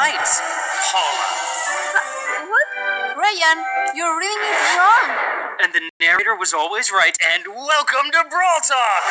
Knights. Paula. What? Ryan, you're reading it wrong. And the narrator was always right. And welcome to Brawl Talk!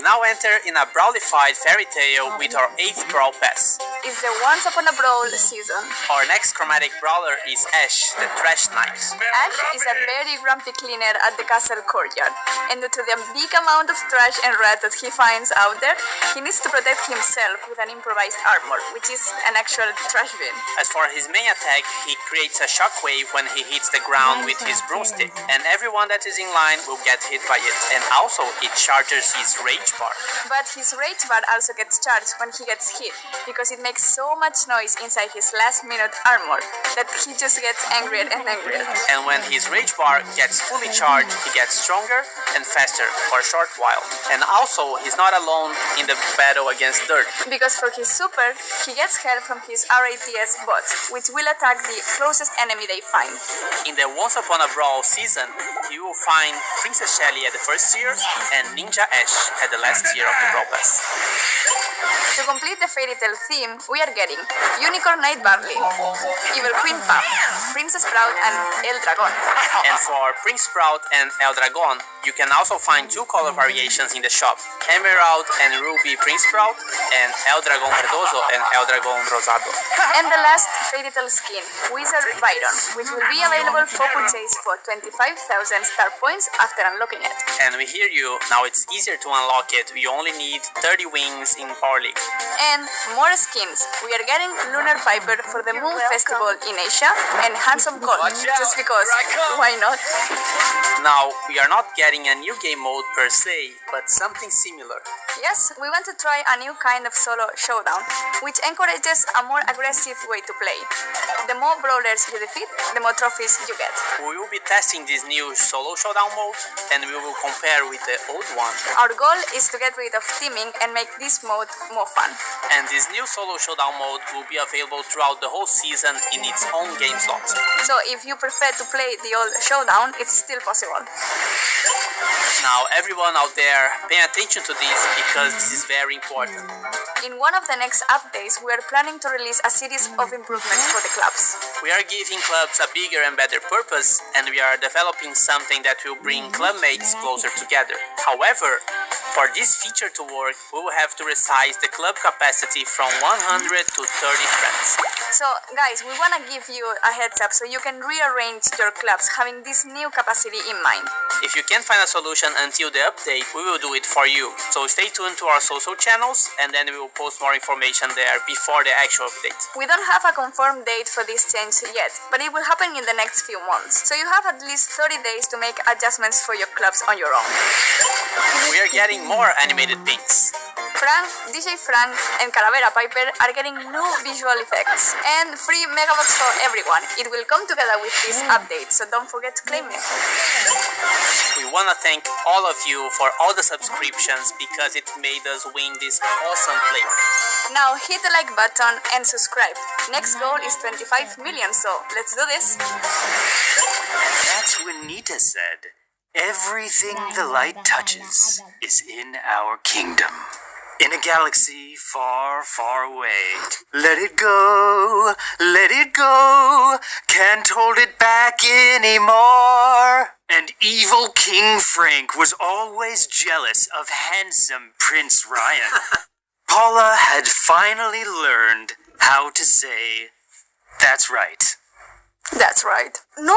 We now enter in a brawlified fairy tale with our 8th Brawl Pass. It's the Once Upon a Brawl season. Our next chromatic brawler is Ash, the Trash Knight. Ash is a very grumpy cleaner at the castle courtyard, and due to the big amount of trash and rats that he finds out there, he needs to protect himself with an improvised armor, which is an actual trash bin. As for his main attack, he creates a shockwave when he hits the ground with his broomstick, and everyone that is in line will get hit by it. And also, it charges his rage bar. But his rage bar also gets charged when he gets hit, because it makes so much noise inside his last minute armor that he just gets angrier and angrier. And when his rage bar gets fully charged, he gets stronger and faster for a short while. And also, he's not alone in the battle against Dirt. Because for his super, he gets help from his RATS bot, which will attack the closest enemy they find. In the Once Upon a Brawl season, you will find Princess Shelly at the first tier and Ninja Ash at the last tier of the Brawl Pass. To complete the fairy tale theme, we are getting Unicorn Knight Barley, Evil Queen Pup, Princess Proud, and El Dragon. And for Prince Sprout and El Dragon, you can also find two color variations in the shop Emerald and Ruby Prince Sprout, and El Dragon Verdoso and El Dragon Rosado. And the last fairy tale skin, Wizard Byron, which will be available for purchase for 25,000 star points after unlocking it. And we hear you, now it's easier to unlock it, we only need 30 wings in Power League. And more skins. We are getting Lunar Piper for the Moon Festival in Asia and Handsome Colt, just because why not? Now, we are not getting a new game mode per se, but something similar. Yes, we want to try a new kind of solo showdown, which encourages a more aggressive way to play. The more brawlers you defeat, the more trophies you get. We will be testing this new solo showdown mode and we will compare with the old one. Our goal is to get rid of teaming and make this mode more fun. And this new solo showdown mode will be available throughout the whole season in its own game slot. So if you prefer to play the old showdown, it's still possible. Now, everyone out there, pay attention to this because this is very important. In one of the next updates, we are planning to release a series of improvements for the clubs. We are giving clubs a bigger and better purpose, and we are developing something that will bring clubmates closer together. However, for this feature to work, we will have to resize the club capacity from 100 to 30 friends. So, guys, we want to give you a heads up so you can rearrange your clubs having this new capacity in mind. If you can't find a solution until the update, we will do it for you. So stay tuned to our social channels, and then we will post more information there before the actual update. We don't have a confirmed date for this change yet, but it will happen in the next few months. So you have at least 30 days to make adjustments for your clubs on your own. We are getting more animated pins. Frank, DJ Frank, and Calavera Piper are getting new visual effects and free Megabox for everyone. It will come together with this mm. update, so don't forget to claim it. We want to thank all of you for all the subscriptions because it made us win this awesome play. Now hit the like button and subscribe. Next goal is 25 million, so let's do this. That's when Nita said, Everything the light touches is in our kingdom. In a galaxy far, far away. Let it go, let it go. Can't hold it back anymore. And evil King Frank was always jealous of handsome Prince Ryan. Paula had finally learned how to say, That's right. That's right. No,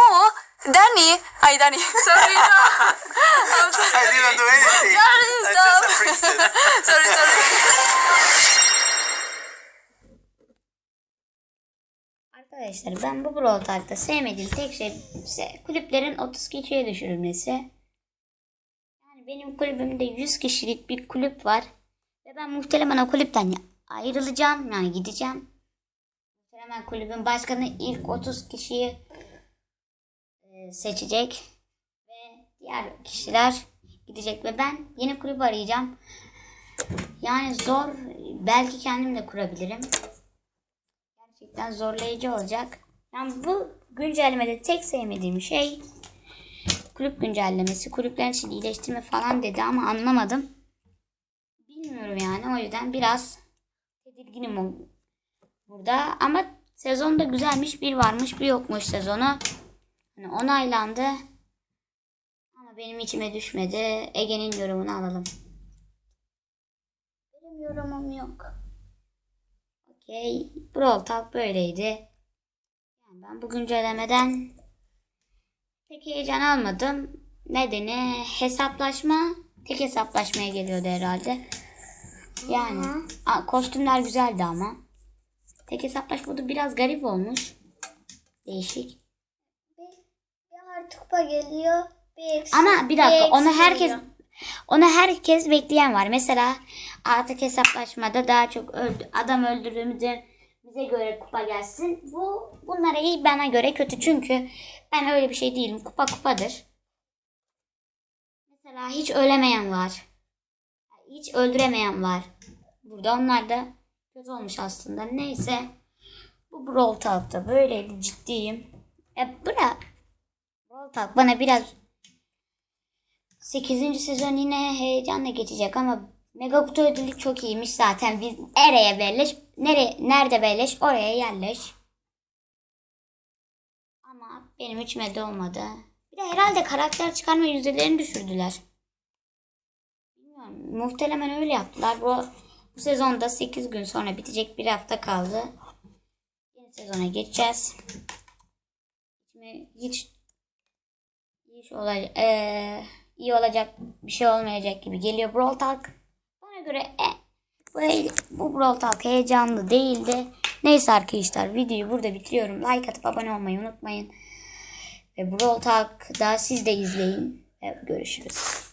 Danny. Hi, Danny. Sorry, no. I'm sorry. I didn't do anything. Arkadaşlar ben bu Brawl Talk'ta sevmediğim tek şey ise kulüplerin 30 kişiye düşürülmesi. Yani benim kulübümde 100 kişilik bir kulüp var. Ve ben muhtemelen o kulüpten ayrılacağım. Yani gideceğim. Muhtemelen kulübün başkanı ilk 30 kişiyi e, seçecek ve diğer kişiler gidecek ve ben yeni kulüp arayacağım. Yani zor. Belki kendim de kurabilirim. Gerçekten zorlayıcı olacak. Yani bu güncellemede tek sevmediğim şey kulüp güncellemesi. Kulüplerin için iyileştirme falan dedi ama anlamadım. Bilmiyorum yani. O yüzden biraz tedirginim burada. Ama sezonda güzelmiş. Bir varmış bir yokmuş sezonu. Hani onaylandı. Ama benim içime düşmedi. Ege'nin yorumunu alalım. Benim yorumum yok. Okey. Brawl Talk böyleydi. Yani ben bu güncellemeden pek heyecan almadım. Nedeni hesaplaşma tek hesaplaşmaya geliyordu herhalde. Yani a, kostümler güzeldi ama. Tek hesaplaşma da biraz garip olmuş. Değişik. Bir artı kupa geliyor. Bir eksi, Ama bir dakika eksi onu herkes geliyor. Onu herkes bekleyen var. Mesela artık hesaplaşmada daha çok öldü, adam öldürdüğümüzde bize göre kupa gelsin. Bu bunlara iyi bana göre kötü çünkü ben öyle bir şey değilim. Kupa kupadır. Mesela hiç ölemeyen var. Hiç öldüremeyen var. Burada onlar da kötü olmuş aslında. Neyse. Bu Brawl Talk'ta böyleydi ciddiyim. E bırak. Brawl Talk bana biraz 8. sezon yine heyecanla geçecek ama Mega ödülü çok iyiymiş zaten. Biz nereye belleş, nereye, nerede belleş oraya yerleş. Ama benim içime de olmadı. Bir de herhalde karakter çıkarma yüzdelerini düşürdüler. Bilmiyorum. Muhtemelen öyle yaptılar. Bu, bu sezonda 8 gün sonra bitecek bir hafta kaldı. Yeni sezona geçeceğiz. İçime hiç hiç olacak, eee, iyi olacak bir şey olmayacak gibi geliyor Brawl Talk. Bana göre e, bu, bu Brawl Talk heyecanlı değildi. Neyse arkadaşlar videoyu burada bitiriyorum. Like atıp abone olmayı unutmayın. Ve Brawl Talk'da siz de izleyin. Ve görüşürüz.